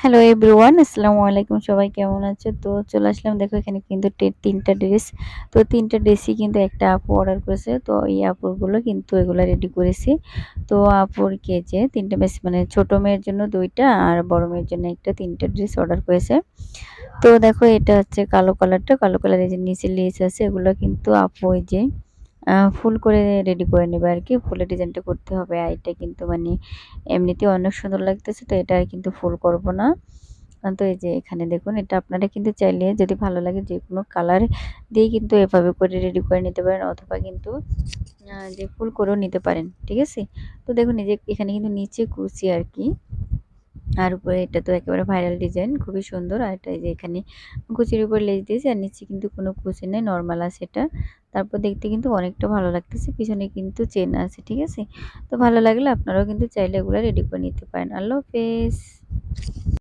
Hello everyone আসসালামু আলাইকুম সবাই কেমন আছো? তো চলে আসলাম। দেখো, এখানে কিন্তু তিনটা ড্রেস তো তিনটা ড্রেসই কিন্তু একটা আপু অর্ডার করেছে। তো এই আপুরগুলো কিন্তু এগুলো রেডি করেছি। তো আপুর কেজে তিনটা বেশ মানে ছোটো মেয়ের জন্য দুইটা আর বড় মেয়ের জন্য একটা তিনটা ড্রেস অর্ডার করেছে। তো দেখো, এটা হচ্ছে কালো কালারটা কালো কালারের যে নিচে লেস আছে, এগুলো কিন্তু আপু ওই যে ফুল করে রেডি করে নেবে আর কি ফুলের ডিজাইনটা করতে হবে। আর এটা কিন্তু মানে এমনিতেই অনেক সুন্দর লাগতেছে, তো এটা কিন্তু ফুল করব না। তো এই যে এখানে দেখুন, এটা আপনারা কিন্তু চাইলে যদি ভালো লাগে যে কোনো কালার দিয়ে কিন্তু এভাবে করে রেডি করে নিতে পারেন অথবা কিন্তু যে ফুল করেও নিতে পারেন, ঠিক আছে? তো দেখুন, এই যে এখানে কিন্তু নিচে কুচি আর কি আর উপরে এটা তো একেবারে ভাইরাল ডিজাইন খুবই সুন্দর। আর এটা এই যে এখানে কুচির উপর লেজ দিয়েছে, আর নিচে কিন্তু কোনো কুচি নেই নর্মাল আছে এটা। তারপর দেখতে কিন্তু অনেকটা ভালো লাগতেছে। পিছনে কিন্তু চেন আছে, ঠিক আছে? তো ভালো লাগলে আপনারাও কিন্তু চাইলে এগুলো রেডি করে নিতে পারেন। আল্লাহ হাফেজ।